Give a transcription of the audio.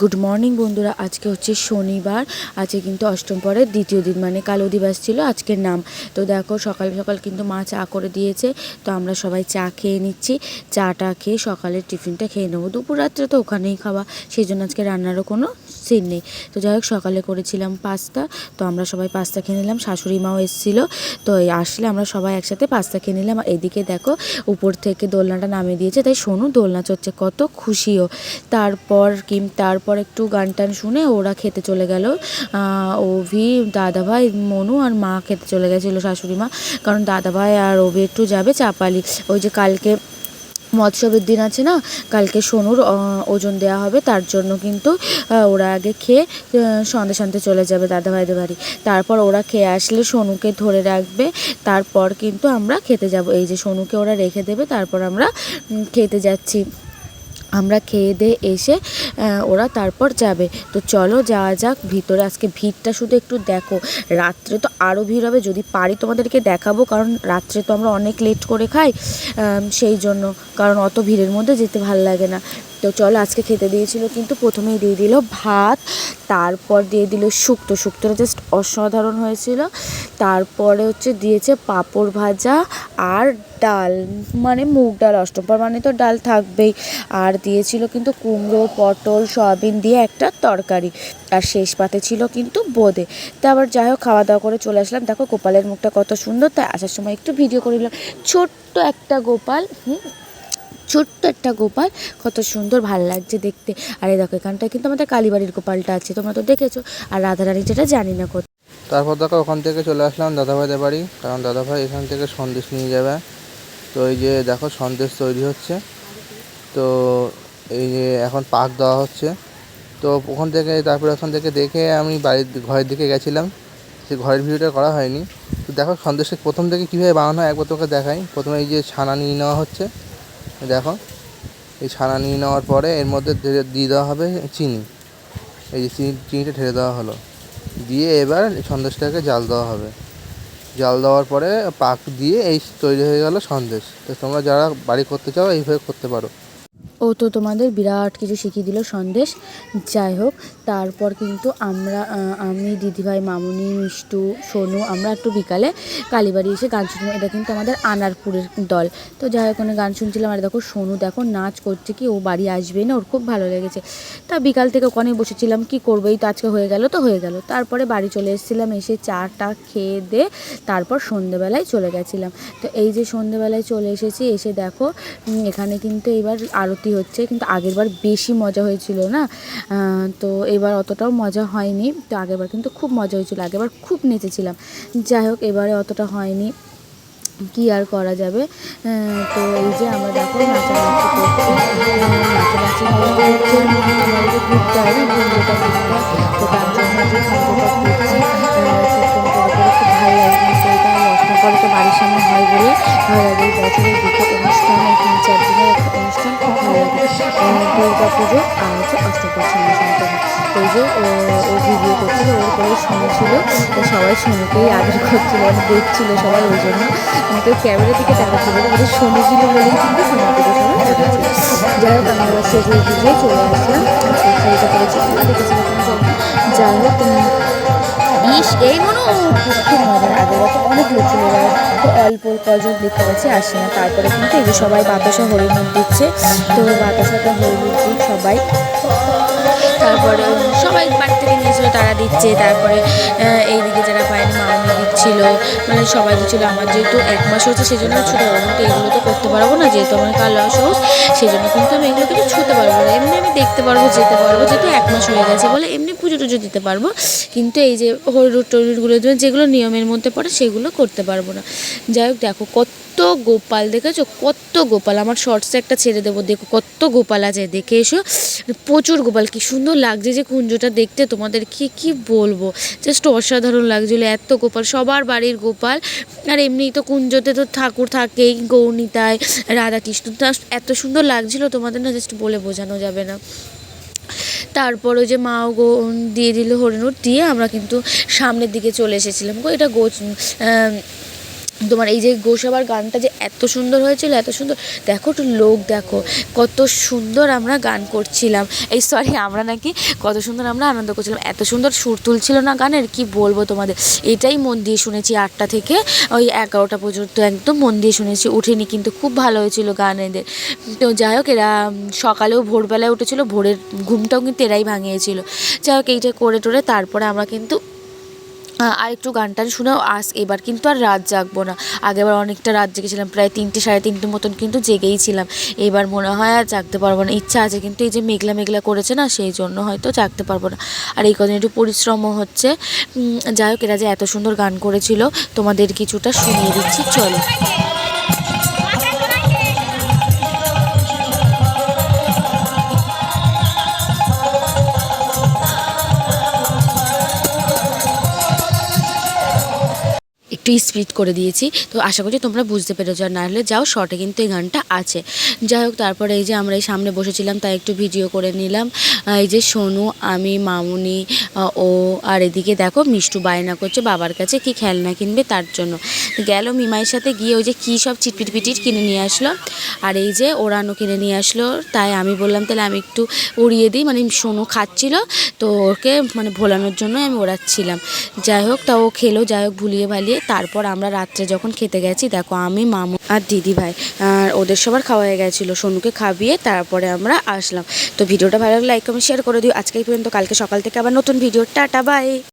Good morning বন্ধুরা। আজকে হচ্ছে শনিবার। আজকে কিন্তু অষ্টম পরের দ্বিতীয় দিন মানে কাল অধিবাস ছিল আজকের নাম। তো দেখো, সকাল সকাল কিন্তু মা চা করে দিয়েছে। তো আমরা সবাই চা খেয়ে নিচ্ছি। চাটা খেয়ে সকালের টিফিনটা খেয়ে নেব। দুপুর রাত্রে তো ওখানেই খাওয়া। সেই জন্য আজকে রান্নারও কোনো সিন নেই। তো যাই হোক, সকালে করেছিলাম পাস্তা। তো আমরা সবাই পাস্তা খেয়ে নিলাম। শাশুড়ি মাও এসেছিল। তো আসলে আমরা সবাই একসাথে পাস্তা খেয়ে নিলাম। আর এদিকে দেখো, উপর থেকে দোলনাটা নামিয়ে দিয়েছে। তাই সোনু দোলনা চড়ছে। কত খুশিও। তারপর কি তারপর একটু গান টান শুনে ওরা খেতে চলে গেল। অভি দাদাভাই, মনু আর মা খেতে চলে গেছিল, শাশুড়ি মা। কারণ দাদাভাই আর অভি একটু যাবে চাপালি। ওই যে কালকে মৎসবের দিন আছে না, কালকে সোনুর ওজন দেওয়া হবে, তার জন্য কিন্তু ওরা আগে খেয়ে সন্ধে সন্ধে চলে যাবে দাদাভাইদের বাড়ি। তারপর ওরা খেয়ে আসলে সোনুকে ধরে রাখবে, তারপর কিন্তু আমরা খেতে যাব। এই যে সোনুকে ওরা রেখে দেবে, তারপর আমরা খেতে যাচ্ছি। আমরা খেয়ে দিয়ে এসে ওরা তারপর যাবে। তো চলো যাওয়া যাক ভিতরে। আজকে ভিড়টা শুধু একটু দেখো। রাত্রে তো আরও ভিড় হবে। যদি পারি তোমাদেরকে দেখাবো, কারণ রাত্রে তো আমরা অনেক লেট করে খাই সেই জন্য। কারণ অত ভিড়ের মধ্যে যেতে ভালো লাগে না। তো চলো আজকে খেতে দিয়েছিল, কিন্তু প্রথমেই দিয়ে দিল ভাত। তারপর দিয়ে দিল শুক্তো, শুক্তোটা জাস্ট অসাধারণ হয়েছিল। তারপরে হচ্ছে দিয়েছে পাঁপড় ভাজা আর ডাল মানে মুগ ডাল অষ্টমবার মানে তো ডাল থাকবেই। আর দিয়েছিল কিন্তু কুমড়ো, পটল, সয়াবিন দিয়ে একটা তরকারি। আর শেষ পাতে ছিল কিন্তু বোঁদে। আবার যাই হোক, খাওয়া দাওয়া করে চলে আসলাম। দেখো গোপালের মুখটা কত সুন্দর, তাই আসার সময় একটু ভিডিও করে নিলাম। ছোট্ট একটা গোপাল, হুম ছোট্ট একটা গোপাল, কত সুন্দর ভালো লাগছে দেখতে। আর এই দেখো, এখানটায় কিন্তু আমাদের কালীবাড়ির গোপালটা আছে, তোমরা তো দেখেছ। আর রাধারানী যেটা জানি না কোথায়। তারপর দেখো, ওখান থেকে চলে আসলাম দাদাভাইদের বাড়ি, কারণ দাদাভাই এখান থেকে সন্দেশ নিয়ে যাবে। তো এই যে দেখো, সন্দেশ তৈরি হচ্ছে। তো এই যে এখন পাক দেওয়া হচ্ছে। তো ওখান থেকে, তারপরে ওখান থেকে দেখে আমি বাড়ির ঘরের দিকে গেছিলাম। সে ঘরের ভিডিওটা করা হয়নি। তো দেখো সন্দেশটা প্রথম থেকে কীভাবে বানানো হয়, একবার তোকে দেখাই। প্রথমে এই যে ছানা নিয়ে নেওয়া হচ্ছে। দেখো, এই ছানা নিয়ে নেওয়ার পরে এর মধ্যে দিয়ে- দেওয়া হবে চিনি। এই যে চিনি, চিনিটা ঢেলে দেওয়া হলো। দিয়ে এবার সন্দেশটাকে জাল দেওয়া হবে। জাল দেওয়ার পরে পাক দিয়ে এই তৈরি হয়ে গেল সন্দেশ। তো তোমরা যারা বাড়ি করতে চাও, এইভাবে করতে পারো। ও তো তোমাদের বিরাট কিছু শিখিয়ে দিল সন্দেশ। যাই হোক, তারপর কিন্তু আমরা আমি, দিদিভাই, মামুনি, মিষ্টু, সোনু, আমরা একটু বিকালে কালীবাড়ি এসে গান শুনছিলাম এটা কিন্তু আমাদের আনারপুরের দল। তো যাই হোক, ওখানে গান শুনছিলাম। আর দেখো, সোনু দেখো, নাচ করছে কি, ও বাড়ি আসবে না, ওর খুব ভালো লেগেছে। তা বিকাল থেকে ওখানে বসেছিলাম, কি করব? এই তো আজকে হয়ে গেল তো হয়ে গেল। তারপরে বাড়ি চলে এসেছিলাম, এসে চাটা খেয়ে দে তারপর সন্ধেবেলায় চলে গেছিলাম। তো এই যে সন্ধেবেলায় চলে এসেছি, এসে দেখো এখানে কিন্তু এবার আরতি হচ্ছে, কিন্তু আগেরবার বেশি মজা হয়েছিল না? তো এবার অতটাও মজা হয়নি। তো আগেরবার কিন্তু খুব মজা হয়েছিল, আগেরবার খুব নেচেছিলাম। যাই হোক, এবারে অতটা হয়নি। কি আর করা যাবে? তো এই যে আমরা দেখো তার বাড়ির সামনে হয় বলে। বছরের দুটো অনুষ্ঠান তিন চার দিনের দুর্গা পুজো আর হচ্ছে অষ্টপর সামনে সামনে তো যে ও ভিডিও করছিল ওর করে শুনেছিল তো সবাই শুনেকেই আদর করছিল মানে দেখছিল সবাই ওই জন্য কেউ ক্যামেরা দিকে দেখাচ্ছিল ওদের শুনেছিল বলেই কিন্তু শোনাতে সবাই যাই হোক আমরা আবার সেজে গুজিয়ে চলে আসলাম আজকে করেছি যাই হোক উম, ইস এই মনে। খুব মজার আগের বছর অনেক লোক অল্প কজন দেখতে পাচ্ছি আসে না। তারপরে কিন্তু এই যে সবাই বাতাসা হরিমুখ দিচ্ছে। তো বাতাসাটা হরিমুখ দিক সবাই। তারপরে সবাই বাড়ি থেকে নিয়েছিল তারা দিচ্ছে। তারপরে এইদিকে যারা পায়নি মামনি দিচ্ছিল মানে সবাই দিচ্ছিল আমার যেহেতু এক মাস হচ্ছে সেই জন্য ছুটে পারব কিন্তু এগুলো তো করতে পারব না। যেহেতু আমার কাল সহজ সেই জন্য কিন্তু আমি এগুলো কিছু ছুতে পারব না। এমনি আমি দেখতে পারব, যেতে পারব, যেহেতু এক মাস হয়ে গেছে বলে এমনি পুজো টুজো দিতে পারব। কিন্তু এই যে হরিরুট টরিরগুলো যেগুলো নিয়মের মধ্যে পড়ে, সেগুলো করতে পারব না। যাই হোক, দেখো কত গোপাল, দেখেছ? কত গোপাল। আমার শর্টসে একটা ছেড়ে দেবো, দেখো কত গোপাল আছে, দেখে এসো। প্রচুর গোপাল, কি সুন্দর লাগছে যে, কুঞ্জটা দেখতে। তোমাদের কি কি বলব? জাস্ট অসাধারণ লাগছিল, এত গোপাল। সবার বাড়ির গোপাল। আর এমনি তো কুঞ্জতে তো ঠাকুর থাকেই গৌনিতায় রাধাকৃষ্ণ। এত সুন্দর লাগছিল তোমাদের না জাস্ট বলে বোঝানো যাবে না। তারপর ওই যে মাও গো দিয়ে দিল হরিণুর, দিয়ে আমরা কিন্তু সামনের দিকে চলে এসেছিলাম। গো, এটা গো তোমার এই যে গোসাবার গানটা যে এত সুন্দর হয়েছিল, এত সুন্দর। দেখো একটু লোক, দেখো কত সুন্দর আমরা গান করছিলাম। এই সরি আমরা নাকি কত সুন্দর আমরা আনন্দ করছিলাম। এত সুন্দর সুর তুলছিল না গানের? কি বলব তোমাদের? এটাই মন দিয়ে শুনেছি আটটা থেকে ওই এগারোটা পর্যন্ত একদম মন দিয়ে শুনেছি। উঠিনি কিন্তু খুব ভালো হয়েছিল গান এদের। তো যাই হোক, এরা সকালেও ভোরবেলায় উঠেছিল, ভোরের ঘুমটাও কিন্তু এরাই ভাঙিয়েছিল। যাই হোক, এইটা করে টোরে তারপরে আমরা কিন্তু আর একটু গান টান শুনেও আস, এবার কিন্তু আর রাত জাগবো না। আগেবার অনেকটা রাত জেগেছিলাম, প্রায় তিনটে, সাড়ে তিনটে মতন কিন্তু জেগেই ছিলাম। এবার মনে হয় আর জাগতে পারব না। ইচ্ছা আছে কিন্তু এই যে মেঘলা মেঘলা করেছে না, সেই জন্য হয়তো জাগতে পারব না। আর এই কদিন একটু পরিশ্রমও হচ্ছে। যাই হোক, এরা যে এত সুন্দর গান করেছিল, তোমাদের কিছুটা শুনিয়ে দিচ্ছি, চলো। একটু স্পিড করে দিয়েছি। তো আশা করছি তোমরা বুঝতে পেরেছ। আর না হলে যাও শর্টে কিন্তু এই গানটা আছে। যাই হোক, তারপরে এই যে আমরা এই সামনে বসেছিলাম, তাই একটু ভিডিও করে নিলাম। এই যে সোনু, আমি, মামুনি ও, আর এদিকে দেখো, মিষ্টু বায়না করছে, বাবার কাছে কি খেলনা কিনবে তার জন্য। গেল মিমাইয়ের সাথে গিয়ে ওই যে কী সব চিটপিট পিটিট কিনে নিয়ে আসলো। আর এই যে ওরানো কিনে নিয়ে আসলো। তাই আমি বললাম, তাহলে আমি একটু উড়িয়ে দিই। মানে সোনু খাচ্ছিল, তো ওকে মানে ভোলানোর জন্য আমি ওড়াচ্ছিলাম। যাই হোক তা ও খেলো, যাই হোক, ভুলিয়ে ভালিয়ে তারপর আমরা রাত্রে যখন খেতে গেছি, দেখো আমি, মামু আর দিদি ভাই, আর ওদের সবার খাওয়া হয়ে গেছিল। সোনুকে খাবিয়ে তারপরে আমরা আসলাম। তো ভিডিওটা ভালো লাগলে লাইক কমেন্ট শেয়ার করে দিও। আজকে পর্যন্ত, কালকে সকাল থেকে আবার নতুন ভিডিও টাটা বাই